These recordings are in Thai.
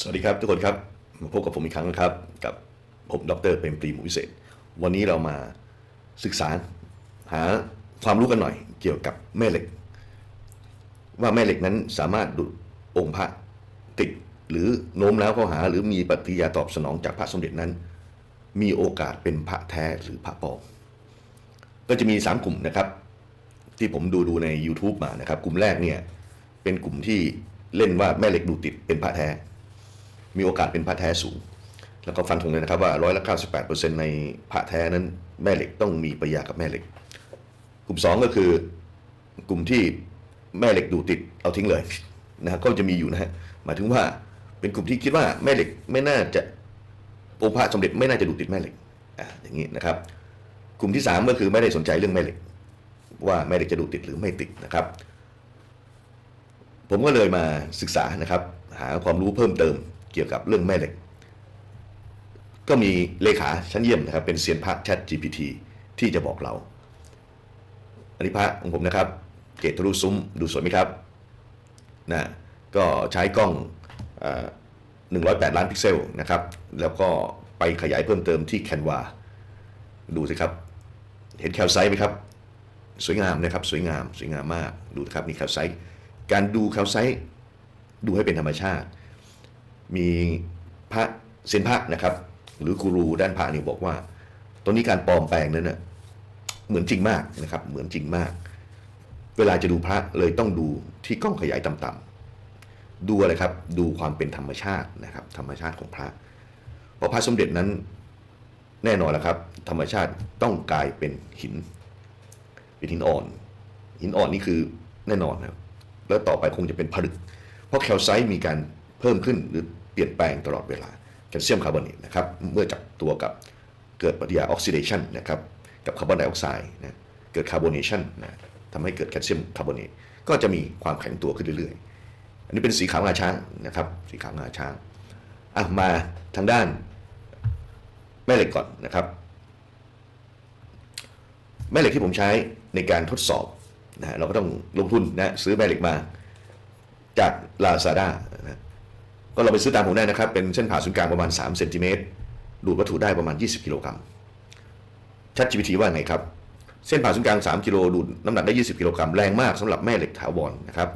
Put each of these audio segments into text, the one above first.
สวัสดีครับทุกคนครับ มาพบกับผมอีกครั้งนะครับ กับผมดรเป็นปรีมูวิเศษ วันนี้เรามาศึกษาหาความรู้กันหน่อยเกี่ยวกับแม่เหล็ก ว่าแม่เหล็กนั้นสามารถดูดองค์พระติดหรือโน้มแล้วเข้าหา หรือมีปฏิกิริยาตอบสนองจากพระสมเด็จนั้น มีโอกาสเป็นพระแท้หรือพระปลอมก็จะมีสามกลุ่มนะครับ ที่ผมดูดูใน YouTube มานะครับ กลุ่มแรกเนี่ยเป็นกลุ่มที่เล่นว่าแม่เหล็กดูติดเป็นพระแท้ มีโอกาสเป็นพระแท้สูง แล้วก็ฟันธงเลยนะครับว่าร้อยละ98%ในพระแท้นั้นแม่เหล็กต้องมีปริยากับแม่เหล็ก กลุ่ม2ก็คือกลุ่มที่แม่เหล็กดูติดเอาทิ้งเลยนะก็จะมีอยู่นะฮะหมายถึงว่าเป็นกลุ่มที่คิดว่าแม่เหล็กไม่น่าจะองค์พระสมเด็จไม่น่าจะดูติดแม่เหล็กอ่าอย่างนี้นะครับ กลุ่มที่ 3 ก็คือไม่ได้สนใจเรื่องแม่เหล็ก ว่าแม่เหล็กจะดูติดหรือไม่ติดนะครับ ผมก็เลยมาศึกษานะครับ หาความรู้เพิ่มเติม เกี่ยวกับเรื่องแม่เหล็ก ก็มีเลขาชั้นเยี่ยมนะครับ เป็นเซียนพระ Chat GPT ที่จะบอกเราอันนี้พระของผมนะครับ เกตทะลุซุ้มดูสวยไหมครับนะก็ใช้กล้องอ่อ108ล้านพิกเซลนะครับ แล้วก็ไปขยายเพิ่มเติมที่ Canva ดูสิครับ เห็นแคลไซต์ไหมครับ สวยงามนะครับ สวยงาม สวยงามมาก ดูนะครับนี่แคลไซต์ การดูแคลไซต์ ดูให้เป็นธรรมชาติ มีพระเซนพระนะครับ หรือกูรูด้านพระนี่บอกว่า ตอนนี้การปลอมแปลงนั้นเน่ะเหมือนจริงมากนะครับ เหมือนจริงมาก เวลาจะดูพระเลยต้องดูที่กล้องขยายต่ำๆดูอะไรครับ ดูความเป็นธรรมชาตินะครับ ธรรมชาติของพระเพราะพระสมเด็จนั้นแน่นอนแล้วครับ ธรรมชาติต้องกลายเป็นหิน เป็นหินอ่อน หินอ่อนนี่คือแน่นอนครับแล้วต่อไปคงจะเป็นผลึก เพราะแคลไซต์มีการเพิ่มขึ้นหรือ เปลี่ยนแปลงตลอดเวลาแคลเซียมคาร์บอเนตนะครับเมื่อจับตัวกับเกิดปฏิกิริยาออกซิเดชันนะครับกับคาร์บอนไดออกไซด์นะเกิดคาร์บอเนชันนะทำให้เกิดแคลเซียมคาร์บอเนตก็จะมีความแข็งตัวขึ้นเรื่อยๆ อันนี้เป็นสีขาวงาช้างนะครับสีขาวงาช้างอะมาทางด้านแม่เหล็กก่อนนะครับแม่เหล็กที่ผมใช้ในการทดสอบนะเราก็ต้องลงทุนนะซื้อแม่เหล็กมาจาก Lazada นะ ก็เราไปซื้อตามผมได้นะครับ เป็นเส้นผ่าศูนย์กลางประมาณ3เซนติเมตรดูดวัตถุได้ประมาณ 20 กิโลกรัมชัด GPT ว่าไงครับ เส้นผ่าศูนย์กลาง 3 กิโลดูดน้ำหนักได้ 20 กิโลกรัมแรงมากสำหรับแม่เหล็กถาวรนะครับ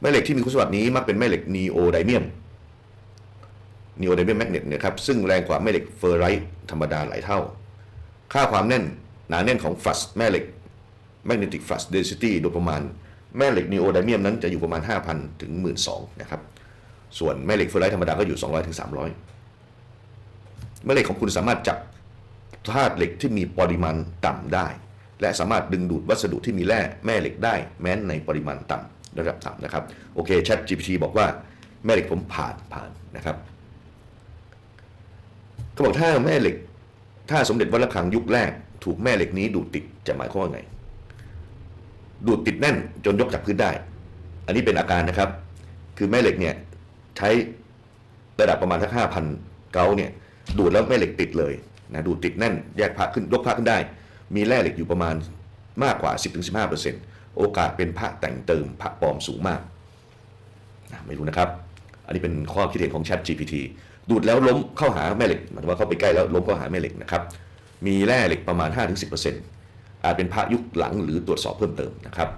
แม่เหล็กที่มีคุณสมบัตินี้มักเป็นแม่เหล็กนีโอไดเมียมนีโอไดเมียมแมกเนตนะครับซึ่งแรงกว่าแม่เหล็กเฟอร์ไรท์ธรรมดาหลายเท่า ค่าความแน่นหนาแน่นของฟัสแม่เหล็ก magnetic flux density โดยประมาณแม่เหล็กนีโอไดเมียมนั้นจะอยู่ประมาณ 5,000 ถึง 12,000 นะครับ ส่วนแม่เหล็กเฟอร์ไรท์ธรรมดาก็อยู่ 200ถึง300 แม่เหล็กของคุณสามารถจับธาตุเหล็กที่มีปริมาณต่ำได้ และสามารถดึงดูดวัสดุที่มีแร่แม่เหล็กได้ แม้ในปริมาณต่ำระดับต่ำนะครับโอเค Chat GPT บอกว่าแม่เหล็กผมผ่านผ่านนะครับเขาบอกถ้าแม่เหล็ก ถ้าสมเด็จวัดระฆังยุคแรก ถูกแม่เหล็กนี้ดูดติดจะหมายความว่าไง ดูดติดแน่นจนยกจากพื้นได้ อันนี้เป็นอาการนะครับ คือแม่เหล็กเนี่ย ใช้ระดับประมาณสักห้าพันเกาเนี่ยดูดแล้วแม่เหล็กติดเลยนะดูดติดแน่นแยกพระขึ้นยกพระขึ้นได้ มีแร่เหล็กอยู่ประมาณมากกว่า 10-15%โอกาสเป็นพระแต่งเติมพระปลอมสูงมากนะไม่รู้นะครับ อันนี้เป็นข้อคิดเห็นของ Chat GPT ดูดแล้วล้มเข้าหาแม่เหล็กหมายถึงว่าเข้าไปใกล้แล้วล้มเข้าหาแม่เหล็กนะครับ มีแร่เหล็กประมาณ 5-10%อาจเป็นพระยุคหลังหรือตรวจสอบเพิ่มเติมนะครับ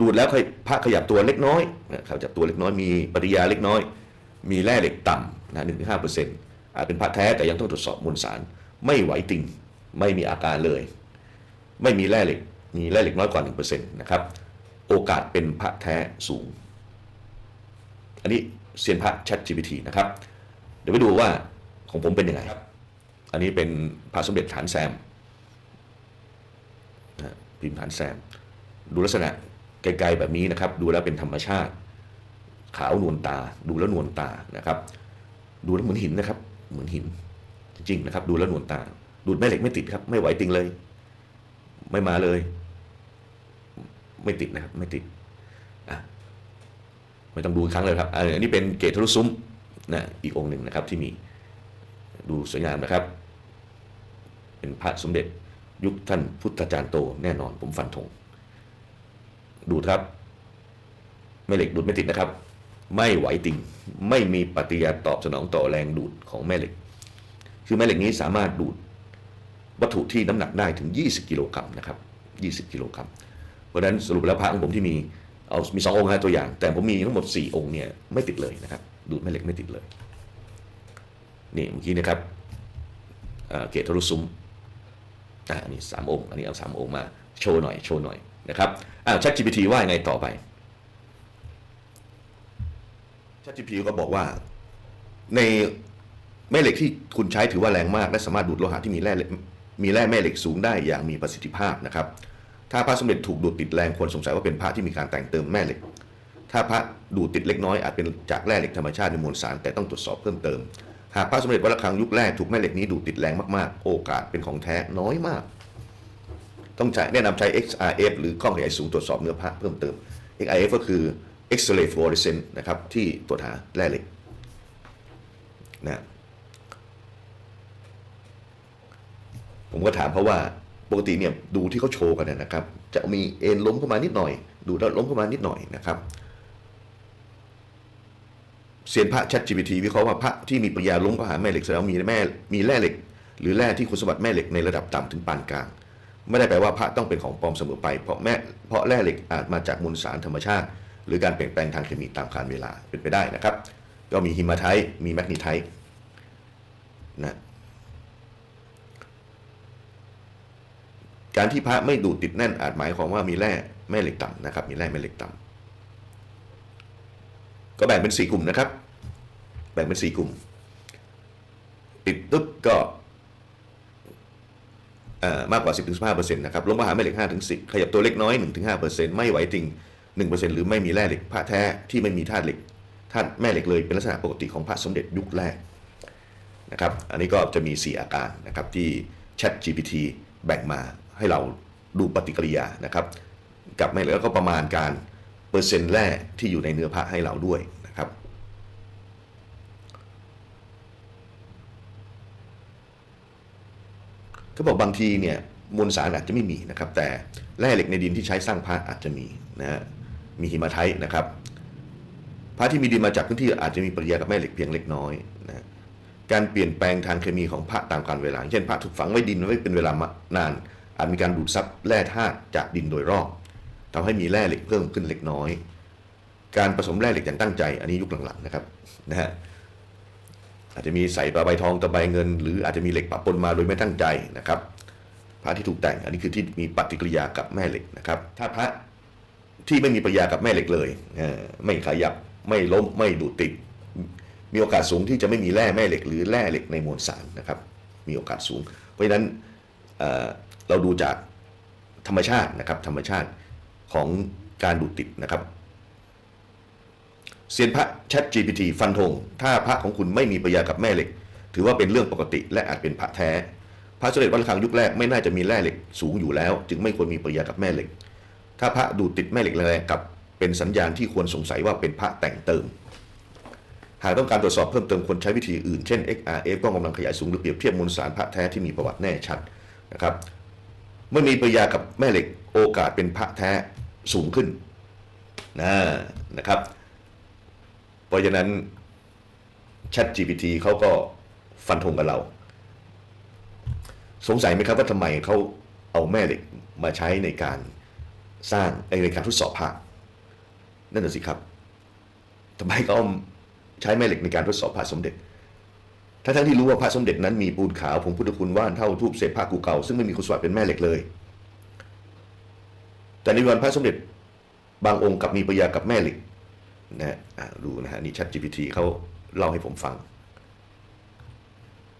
ดูดแล้วค่อยพระขยับตัวเล็กน้อยนะขยับตัวเล็กน้อยมีปฏิกิริยาเล็กน้อย มีแร่เหล็กต่ำนะหนึ่งถึงห้าเปอร์เซ็นต์อาจเป็นพระแท้แต่ยังต้องตรวจสอบมวลสาร ไม่ไหวติงไม่มีอาการเลย ไม่มีแร่เหล็ก มีแร่เหล็กน้อยกว่าหนึ่งเปอร์เซ็นต์นะครับ โอกาสเป็นพระแท้สูง อันนี้เซียนพระ Chat GPT นะครับ เดี๋ยวไปดูว่าของผมเป็นยังไงอันนี้เป็นพระสมเด็จฐานแซมนะพิมพ์ฐานแซม ดูลักษณะ ไกลๆแบบนี้นะครับ ดูแล้วเป็นธรรมชาติ ขาวนวลตา ดูแล้วนวลตานะครับ ดูแล้วเหมือนหินนะครับ เหมือนหิน จริงๆนะครับ ดูแล้วนวลตา ดูดแม่เหล็กไม่ติดครับ ไม่ไหวติงเลย ไม่มาเลย ไม่ติดนะครับ ไม่ติดอะไม่ต้องดูอีกครั้งเลยครับอันนี้เป็นเกตทะลุซุ้มนะอีกองค์หนึ่งนะครับที่มีดูสวยงามนะครับ เป็นพระสมเด็จยุคท่านพุทธจารย์โตแน่นอนผมฟันธง ดูดครับ แม่เหล็กดูดไม่ติดนะครับ ไม่ไหวติงไม่มีปฏิกิริยาตอบสนองต่อแรงดูดของแม่เหล็ก คือแม่เหล็กนี้สามารถดูดวัตถุที่น้ำหนักได้ถึง 20 กิโลกรัมนะครับ 20 กิโลกรัม เพราะฉะนั้นสรุปแล้วพระของผมที่มีเอามีสององค์นะตัวอย่าง แต่ผมมีทั้งหมด 4 องค์เนี่ยไม่ติดเลยนะครับ ดูดแม่เหล็กไม่ติดเลยนี่เมื่อกี้นะครับเอ่อเกตทรุซุ้มอ่าอันนี้สามองค์ อันนี้เอาสามองค์มาโชว์หน่อย โชว์หน่อย นะครับอ่า ChatGPT ว่ายังไงต่อไป ChatGPT ก็บอกว่าในแม่เหล็กที่คุณใช้ถือว่าแรงมาก และสามารถดูดโลหะที่มีแร่มีแร่แม่เหล็กสูงได้อย่างมีประสิทธิภาพนะครับ ถ้าพระสมเด็จถูกดูดติดแรงควรสงสัยว่าเป็นพระที่มีการแต่งเติมแม่เหล็ก ถ้าพระดูดติดเล็กน้อยอาจเป็นจากแร่เหล็กธรรมชาติในมวลสารแต่ต้องตรวจสอบเพิ่มเติมหากพระสมเด็จวัดระฆังยุคแรกถูกแม่เหล็กนี้ดูดติดแรงมากๆ โอกาสเป็นของแท้น้อยมาก ต้องใช้แนะนำใช้ XRF หรือกล้องขยายสูงตรวจสอบเนื้อพระเพิ่มเติม XRF ก็คือ X-ray fluorescence นะครับ ที่ตรวจหาแร่เหล็กนะผมก็ถามเพราะว่าปกติเนี่ยดูที่เขาโชว์กันนะครับ จะมีเอ็นล้มเข้ามานิดหน่อย ดูแล้วล้มเข้ามานิดหน่อยนะครับเซียนพระ ChatGPT วิเคราะห์ว่าพระที่มีปริยาล้มก็หาแม่เหล็กแสดงว่ามีแม่มีแร่เหล็ก หรือแร่ที่คุณสมบัติแม่เหล็กในระดับต่ำถึงปานกลาง ไม่ได้แปลว่าพระต้องเป็นของปลอมเสมอไป เพราะแม่เพราะแร่เหล็กอาจมาจากมวลสารธรรมชาติ หรือการเปลี่ยนแปลงทางเคมีตามกาลเวลาเป็นไปได้นะครับ ก็มีฮิมาไทต์มีแมกนีไทต์นะการที่พระไม่ดูดติดแน่นอาจหมายความว่ามีแร่แม่เหล็กต่ำนะครับ มีแร่แม่เหล็กต่ำก็แบ่งเป็นสี่กลุ่มนะครับ แบ่งเป็นสี่กลุ่ม ติดปุ๊บก็ มากกว่า 10-15%นะครับลงมาหาแม่เหล็ก5-10 ขยับตัวเล็กน้อย 1-5%ไม่ไหวติง 1%หรือไม่มีแร่เหล็กพระแท้ที่ไม่มีธาตุเหล็กธาตุแม่เหล็กเลยเป็นลักษณะปกติของพระสมเด็จยุคแรกนะครับอันนี้ก็จะมี 4 อาการนะครับที่ Chat GPT แบ่งมาให้เราดูปฏิกิริยานะครับกับแม่เหล็กแล้วก็ประมาณการเปอร์เซ็นต์แร่ที่อยู่ในเนื้อพระให้เราด้วยนะครับ เขาบอกบางทีเนี่ยมวลสารอาจจะไม่มีนะครับ แต่แร่เหล็กในดินที่ใช้สร้างพระอาจจะมีนะฮะมีหิมาไทนะครับพระที่มีดินมาจากพื้นที่อาจจะมีปริยากับแม่เหล็กเพียงเล็กน้อยนะการเปลี่ยนแปลงทางเคมีของพระตามกาลเวลา เช่นพระถูกฝังไว้ดินไว้เป็นเวลานาน อาจมีการดูดซับแร่ธาตุจากดินโดยรอบทำให้มีแร่เหล็กเพิ่มขึ้นเล็กน้อย การผสมแร่เหล็กอย่างตั้งใจ อันนี้ยุคหลังๆนะครับนะฮะ อาจจะมีใส่ตะไบทองตะไบเงิน หรืออาจจะมีเหล็กปะปนมาโดยไม่ตั้งใจนะครับพระที่ถูกแต่งอันนี้คือที่มีปฏิกิริยากับแม่เหล็กนะครับ ถ้าพระที่ไม่มีปฏิกิริยากับแม่เหล็กเลยไม่ขยับไม่ล้มไม่ดูดติด มีโอกาสสูงที่จะไม่มีแร่แม่เหล็ก หรือแร่เหล็กในมวลสารนะครับ มีโอกาสสูง เพราะฉะนั้นเเราดูจากธรรมชาตินะครับธรรมชาติของการดูดติดนะครับ เซียนพระ Chat GPT ฟันธงถ้าพระของคุณไม่มีปฏิกิริยากับแม่เหล็ก ถือว่าเป็นเรื่องปกติและอาจเป็นพระแท้ พระสมเด็จวัดระฆังยุคแรกไม่น่าจะมีแร่เหล็กสูงอยู่แล้ว จึงไม่ควรมีปฏิกิริยากับแม่เหล็ก ถ้าพระดูติดแม่เหล็กแรงกับเป็นสัญญาณที่ควรสงสัยว่าเป็นพระแต่งเติม หากต้องการตรวจสอบเพิ่มเติมควรใช้วิธีอื่นเช่น XRF กล้องกำลังขยายสูงหรือเปรียบเทียบมวลสารพระแท้ที่มีประวัติแน่ชัดนะครับเมื่อมีปฏิกิริยากับแม่เหล็กโอกาสเป็นพระแท้สูงขึ้นนะนะครับ เพราะฉะนั้น Chat GPT เขาก็ฟันธงกับเรา สงสัยไหมครับว่าทำไมเขาเอาแม่เหล็กมาใช้ในการสร้างในการทดสอบพระนั่นน่ะสิครับทำไมเขาใช้แม่เหล็กในการทดสอบพระสมเด็จทั้งทั้งที่รู้ว่าพระสมเด็จนั้นมีปูนขาวผงพุทธคุณว่านเท่าทูบเศษผ้ากูเก่าซึ่งไม่มีคุณสมบัติเป็นแม่เหล็กเลย แต่ในวันพระสมเด็จบางองค์กลับมีปฏิกิริยากับแม่เหล็ก นะฮะอะดูนะฮะนี่ Chat GPT เขาเล่าให้ผมฟัง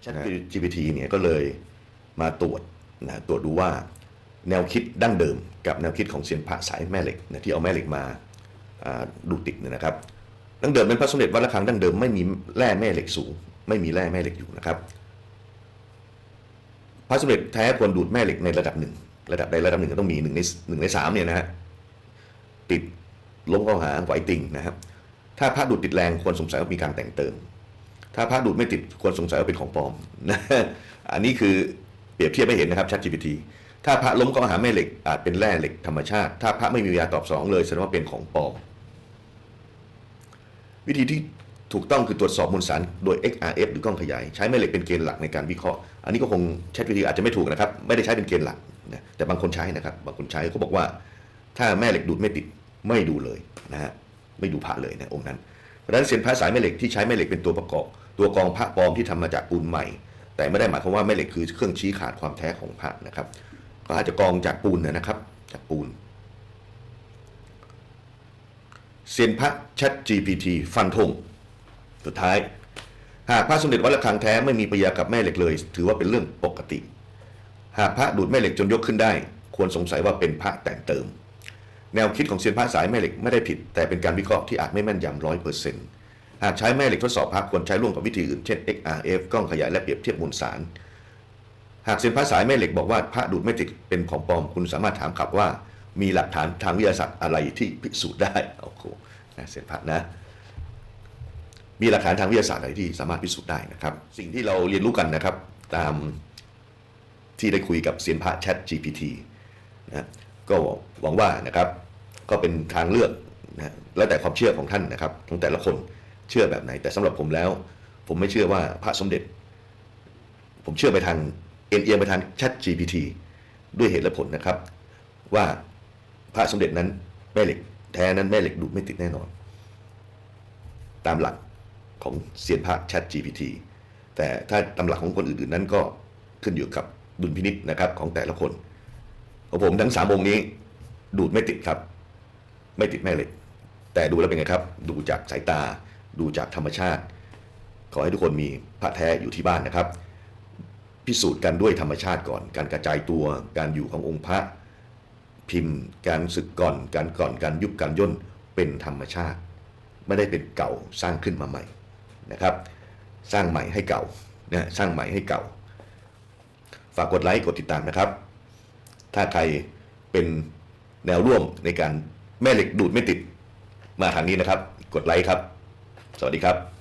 Chat GPT เนี่ยก็เลยมาตรวจนะตรวจดูว่าแนวคิดดั้งเดิมกับแนวคิดของเซียนพระสายแม่เหล็กนะที่เอาแม่เหล็กมาอ่าดูดติดเนี่ยนะครับดั้งเดิมเป็นพระสมเด็จวัดระฆังดั้งเดิมไม่มีแร่แม่เหล็กสูง ไม่มีแร่แม่เหล็กอยู่นะครับ พระสมเด็จแท้ควรดูดแม่เหล็กในระดับหนึ่งระดับใดระดับหนึ่งก็ต้องมีหนึ่งในหนึ่งในสามเนี่ยนะฮะติด ล้มเข้าหาไหวติงนะครับ ถ้าพระดูดติดแรงควรสงสัยว่ามีการแต่งเติม ถ้าพระดูดไม่ติดควรสงสัยว่าเป็นของปลอมนะอันนี้คือเปรียบเทียบให้เห็นนะครับ ChatGPT ถ้าพระล้มเข้าหาแม่เหล็กอาจเป็นแร่เหล็กธรรมชาติ ถ้าพระไม่มียาตอบสองเลยแสดงว่าเป็นของปลอมวิธีที่ถูกต้องคือตรวจสอบมวลสารโดย XRF หรือกล้องขยาย ใช้แม่เหล็กเป็นเกณฑ์หลักในการวิเคราะห์ อันนี้ก็คงใช้วิธีอาจจะไม่ถูกนะครับ ไม่ได้ใช้เป็นเกณฑ์หลักนะแต่บางคนใช้นะครับ บางคนใช้เขาบอกว่า ถ้าแม่เหล็กดูดไม่ติด ไม่ดูเลยนะฮะไม่ดูพระเลยนะองค์นั้นเพราะฉะนั้นเซียนพระสายแม่เหล็กที่ใช้แม่เหล็กเป็นตัวประกอบ ตัวกองพระปลอมที่ทำมาจากปูนใหม่ แต่ไม่ได้หมายความว่าแม่เหล็กคือเครื่องชี้ขาดความแท้ของพระนะครับก็อาจจะกองจากปูนนะครับ จากปูนเซียนพระ Chat GPT ฟันธงสุดท้าย หากพระสมเด็จวัดระฆังแท้ไม่มีปยากับแม่เหล็กเลย ถือว่าเป็นเรื่องปกติ หากพระดูดแม่เหล็กจนยกขึ้นได้ ควรสงสัยว่าเป็นพระแต่งเติม แนวคิดของเซียนพระสายแม่เหล็กไม่ได้ผิด แต่เป็นการวิเคราะห์ที่อาจไม่แม่นยำร้อยเปอร์เซ็นต์หากใช้แม่เหล็กทดสอบพระควรใช้ร่วมกับวิธีอื่นเช่น XRF กล้องขยายและเปรียบเทียบมวลสาร หากเซียนพระสายแม่เหล็กบอกว่าพระดูดไม่ติดเป็นของปลอมคุณสามารถถามกลับว่า มีหลักฐานทางวิทยาศาสตร์อะไรที่พิสูจน์ได้โอ้โหนะเซียนพระนะมีหลักฐานทางวิทยาศาสตร์อะไรที่สามารถพิสูจน์ได้นะครับ สิ่งที่เราเรียนรู้กันนะครับ ตามที่ได้คุยกับเซียนพระ Chat GPT นะก็หวังว่านะครับ ก็เป็นทางเลือกนะแล้วแต่ความเชื่อของท่านนะครับของแต่ละคนเชื่อแบบไหน แต่สำหรับผมแล้ว ผมไม่เชื่อว่าพระสมเด็จ ผมเชื่อไปทางเอ็นเอียงไปทาง Chat GPT ด้วยเหตุและผลนะครับ ว่าพระสมเด็จนั้นแม่เหล็กแท้นั้นแม่เหล็กดูดไม่ติดแน่นอน ตามหลักของเซียนพระ Chat GPT แต่ถ้าตามหลักของคนอื่นๆนั้นก็ขึ้นอยู่กับดุลพินิษนะครับของแต่ละคนของผมทั้งสามองค์นี้ดูดไม่ติดครับ ไม่ติดแม่เหล็ก แต่ดูแล้วเป็นไงครับ ดูจากสายตา ดูจากธรรมชาติ ขอให้ทุกคนมีพระแท้อยู่ที่บ้านนะครับ พิสูจน์กันด้วยธรรมชาติก่อน การกระจายตัวการอยู่ขององค์พระ พิมพ์ การสึกก่อนการก่อนการยุบการย่นเป็นธรรมชาติ ไม่ได้เป็นเก่าสร้างขึ้นมาใหม่นะครับ สร้างใหม่ให้เก่านะสร้างใหม่ให้เก่า ฝากกดไลค์กดติดตามนะครับ ถ้าใครเป็นแนวร่วมในการ แม่เหล็กดูดไม่ติด มาทางนี้นะครับ กดไลค์ครับ สวัสดีครับ